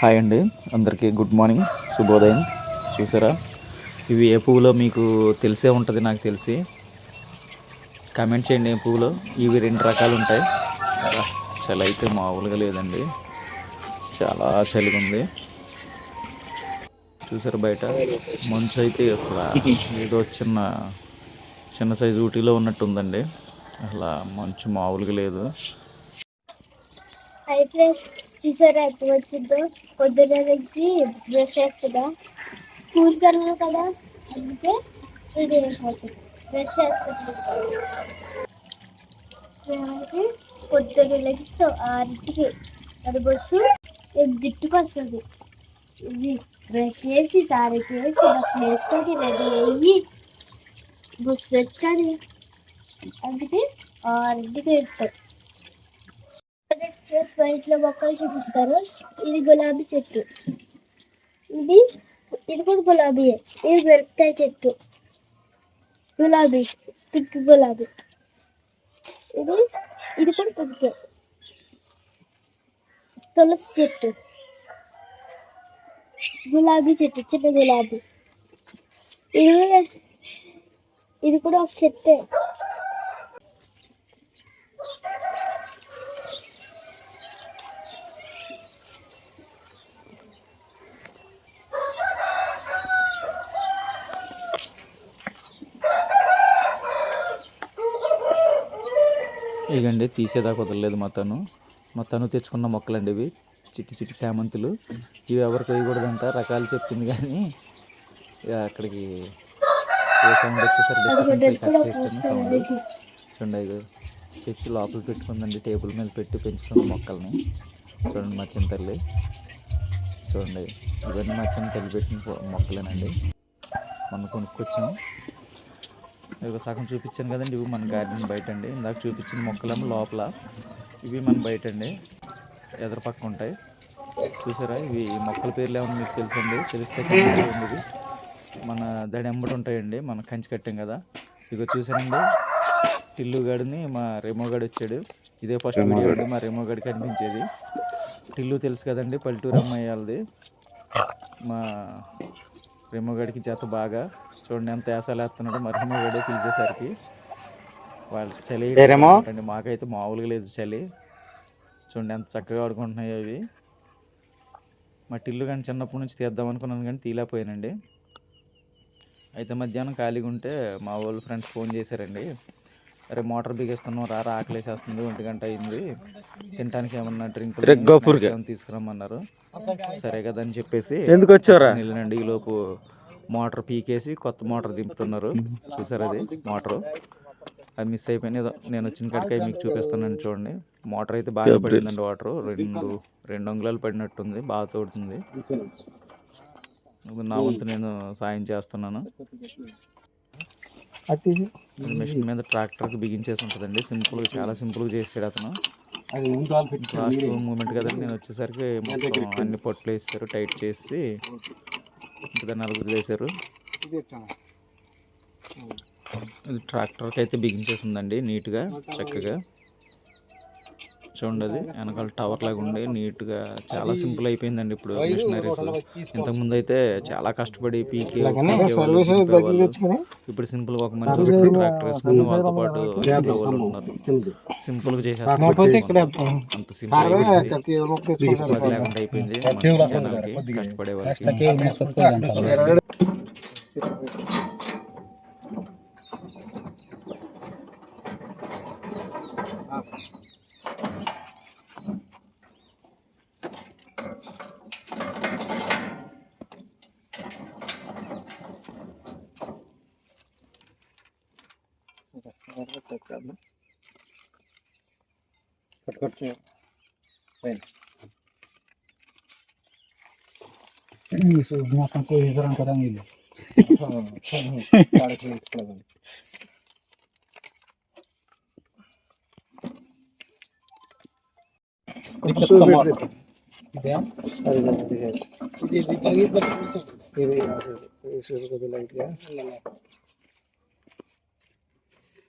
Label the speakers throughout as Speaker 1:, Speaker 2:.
Speaker 1: Hi అండి. అందరికీ good morning. శుభోదయం. చూసారా? ఇవి ఏ పువ్వులో మీకు తెలిసే ఉంటుంది నాకు తెలిసి. కామెంట్ చేయండి ఏ పువ్వులో. ఇవి రెండు రకాలు ఉంటాయి. చలి అయితే మామూలుగా లేదండి. చాలా చలిగా ఉంది చూసారు బయట? మంచు అయితే అసలు ఏదో చిన్న చిన్న సైజు ఊటీలో ఉన్నట్టుందండి. అలా అసలు మంచు మామూలుగా లేదు.
Speaker 2: చూసారా ఎప్పుడు వచ్చిందో పొద్దున్న నుంచి బ్రష్ చేస్తుందా స్కూల్కి వెళ్ళను కదా అందుకే రెడీ అయిపోతుంది. బ్రష్ చేస్తుంది పొద్దున్న లెగిస్తూ ఆరింటికి అది బస్సు ఎగ్గిట్టుకు వస్తుంది. ఇది బ్రష్ చేసి తారీ చేసి వేసుకొని రెడీ అయ్యి బస్సు ఎక్కాలి. అందుకే ఆరింటికి వెళ్తాం ఫ్రెండ్స్ మా ఇంట్లో మొక్కలు చూపిస్తారు ఇది గులాబీ చెట్టు. ఇది ఇది కూడా గులాబీ ఇది మిరపకాయ చెట్టు. గులాబీ పింక్ గులాబీ. ఇది ఇది కూడా పింక్ తులసి చెట్టు. గులాబీ చెట్టు చిన్న గులాబీ. ఇది ఇది కూడా ఒక చెట్టే.
Speaker 1: ఇదండి తీసేదాకా వదలలేదు మా తను. మా తను తెచ్చుకున్న మొక్కలండి ఇవి. చిట్టి చిట్టి చామంతులు. ఇవి ఎవరికి వేయకూడదంట రకాలు చెప్తుంది కానీ. అక్కడికి ఏ సౌండ్ వచ్చేసరి డిస్టర్బెన్స్ కట్ చేస్తున్న సౌండ్. చూడండి ఇది తెచ్చి లోపల పెట్టుకుందండి టేబుల్ మీద పెట్టి పెంచుతున్న మొక్కల్ని. చూడండి మా చిన్న తల్లి చూడండి ఇవన్నీ మా చిన్న తల్లి పెట్టిన మొక్కలేనండి. మొన్న కొనుక్కొచ్చాము ఇక సగం చూపించాను కదండి ఇవి మన గార్డెన్ బయట అండి ఇందాక చూపించిన మొక్కలేమో లోపల. ఇవి మన బయట అండి ఎదర పక్క ఉంటాయి. చూసారా? ఇవి మొక్కల పేర్లు ఏమన్నా మీకు తెలుసండి. తెలిస్తే ఇది. మన దాని ఎంబడి ఉంటాయండి. మనం కంచి కట్టాం కదా. ఇక చూసారండి టిల్లు గడిని మా రెమో గడి వచ్చాడు. ఇదే ఫస్ట్ వీడియో అండి మా రెమో గడి కనిపించేది. టిల్లు తెలుసు కదండి పల్లెటూరు అమ్మాయి వాళ్ళది. మా రెమ్మగడికి చేత బాగా చూడండి ఎంత వేసాలు వేస్తున్నాడో మరి రెమ్మగడి పిలిచేసరికి వాళ్ళకి చలి అండి మాకైతే మామూలుగా లేదు చలి. చూడండి ఎంత చక్కగా ఆడుకుంటున్నాయో అవి మా టిల్లు కానీ చిన్నప్పటి నుంచి తీద్దాం అనుకున్నాను కానీ తీలేకపోయానండి అయితే మధ్యాహ్నం ఖాళీగా ఉంటే మా వాళ్ళు ఫ్రెండ్స్ ఫోన్ చేశారండి. అరే మోటార్ బిగేస్తున్నాం రారా ఆకలేసేస్తుంది ఒంటి గంట అయింది. తినడానికి ఏమన్నా డ్రింక్ తీసుకురమ్మన్నారు. సరే కదా అని చెప్పేసి
Speaker 3: ఎందుకు వచ్చారా
Speaker 1: వెళ్ళినండి ఈ లోపు మోటార్ పీకేసి కొత్త మోటార్ దింపుతున్నారు. చూసారు అది? మోటార్. అది మిస్ అయిపోయింది. నేను వచ్చిన కాడికి మీకు చూపిస్తున్నాను చూడండి. మోటార్ అయితే బాగా పడిందండి వాటర్. రెండు రెండు అంగుళాలు పడినట్టుంది. బాగా తోడుతుంది. నా వంతు నేను సాయం చేస్తున్నాను. మిషన్ మీద ట్రాక్టర్కి బిగించేసి ఉంటుందండి. సింపుల్గా చాలా సింపుల్గా చేసాడు అతను. లాస్ట్ మూమెంట్ కదండి. నేను వచ్చేసరికి మొత్తం అన్ని పొట్లు వేసారు టైట్ చేసి. ఇంకా నలుగురు ఇది ట్రాక్టర్కి అయితే బిగించేసి ఉందండి నీట్గా చక్కగా. చూడండి అది వెనకాల టవర్ లాగా ఉండి నీట్గా చాలా సింపుల్ అయిపోయిందంది ఇప్పుడు మిషనరీస్ ఇంతకుముందు అయితే చాలా కష్టపడి పీకి ఇప్పుడు సింపుల్ ఒక వస్తుంది, ట్రాక్టర్ వేసుకుని వాళ్ళతో పాటు ఇంట్లో వాళ్ళు ఉన్నారు. సింపుల్గా చేసేస్తారు
Speaker 3: ఇక్కడ
Speaker 1: అంత సింపుల్ అయిపోయింది.
Speaker 3: కత్తి మొక్క తెచ్చుకున్నారు
Speaker 1: పని లేకుండా అయిపోయింది మన జనాలకి కష్టపడే వాళ్ళకి
Speaker 3: మొత్తం కోసేసారు కదా వీళ్ళు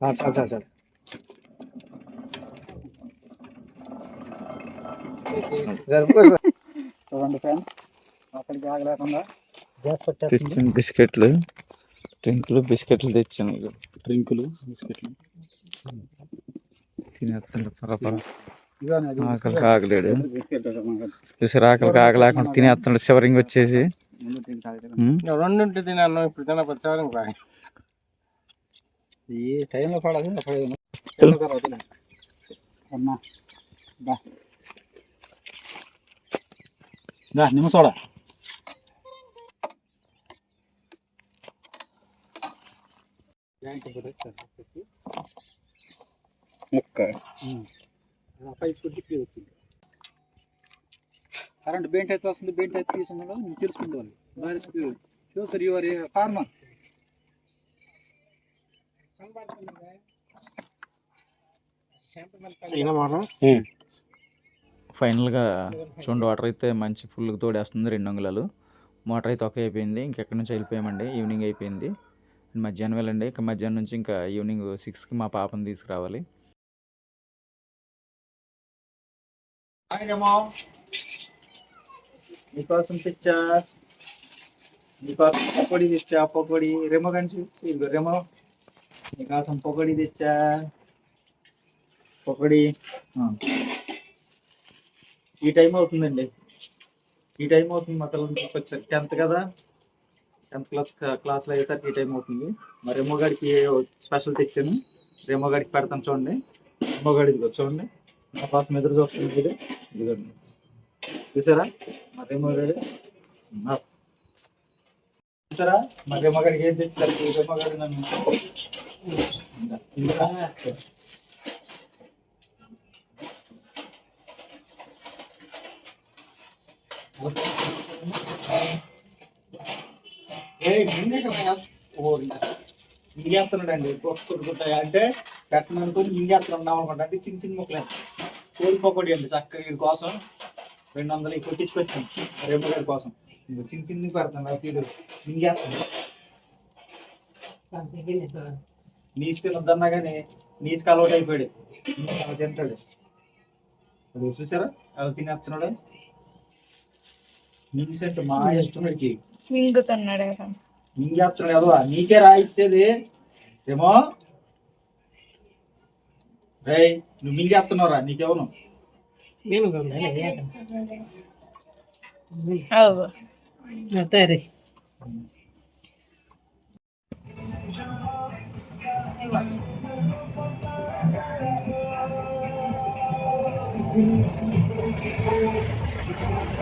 Speaker 3: చాలు చాలు చాలు జరుపుకో చూడండి ఫ్రెండ్స్ గ్యాస్ పట్టేస్తుంది.
Speaker 1: తెచ్చాను బిస్కెట్లు డ్రింకులు బిస్కెట్లు తెచ్చాను ఇక
Speaker 3: డ్రింకులు బిస్కెట్లు.
Speaker 1: తినేస్తాడు పరపర ఆకలేడు
Speaker 3: బిస్కెట్.
Speaker 1: చూసారు ఆకలి లేకుండా తినేస్తున్నాడు శివరింగ్ వచ్చేసి.
Speaker 4: రెండు ఉంటే తిన్నాను ఇప్పుడు రాయి.
Speaker 3: ఈ టైంలో పడదు అప్పుడు అమ్మా. దా. దా నిమ్మ సోడా. కరెంట్ బెంట్ అయితే వస్తుంది బెంట్ అయితే తీసుకుందో నువ్వు తెలుసుకుంటావు. భారీ యువర్ ఫార్మర్
Speaker 1: ఫైనల్గా చూడండి వాటర్ అయితే మంచి ఫుల్గా తోడేస్తుంది రెండు అంగుళాలు. మోటార్ అయితే ఒకే అయిపోయింది ఇంకెక్కడి నుంచి వెళ్ళిపోయామండి ఈవినింగ్ అయిపోయింది. మధ్యాహ్నం వెళ్ళండి ఇంకా మధ్యాహ్నం నుంచి ఇంకా ఈవినింగ్ సిక్స్కి మా పాపని తీసుకురావాలి.
Speaker 3: నీకోసం తెచ్చా? నీకోసం పకోడీ తెచ్చా? పకోడీ. రెమో ఇదిగో రెమో. నీకోసం పొగడి తెచ్చా? పొగడి. ఈ టైం అవుతుందండి. ఈ టైం అవుతుంది మతలు పిల్లలు టెన్త్ కదా? టెన్త్ క్లాస్ క్లాస్లో అయ్యేసరికి ఈ టైం అవుతుంది. మరి రెమో గాడికి స్పెషల్ తెచ్చాను. రెమో గడికి పెడతాను చూడండి. రెమో గాడి ఇదిగో చూడండి. నా కోసం ఎదురు చూస్తుంది ఇది ఇదిగోండి. చూసారా? మరి మగాడు చూసారా? మరి మగాడికి ఏం తెచ్చారు? ఈ నన్ను ఇందా, ఇందా. ఏయ్, నిన్నే కదా ఓ, మింగేస్తున్నాడండి కొట్టుకుంటాయి అంటే పెట్టమనుకుని మింగేస్తున్నాం అనుకుంటా అంటే చిన్న చిన్న ముక్కలే కోడి పకోడీ అండి చక్కగా వీడి కోసం రెండు వందలు ఈ కొట్టించుకొచ్చాం రేపు గారి కోసం ఇంకో చిన్న చిన్న పెడతాను వీడు మింగేస్తాను నీసు తినొద్దన్నా కానీ నీసుకి అలవాటు అయిపోయాడు. అలా తింటాడు అది చూసారా? అలా తినేస్తున్నాడు నీసు అంటే మా ఇష్టం వీడికి
Speaker 2: మింగుతున్నాడు
Speaker 3: మింగేస్తున్నాడు కదా నీకే రా ఇచ్చేది ఏమో? రేయ్ నువ్వు మింగేస్తున్నావురా నీకెవను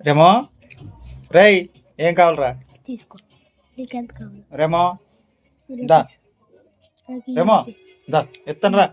Speaker 3: రేమో? రేయ్ ఏం కావాలరా?
Speaker 2: తీసుకో. కావాలి?
Speaker 3: రేమో దా. రేమో. దా. ఎత్తనరా.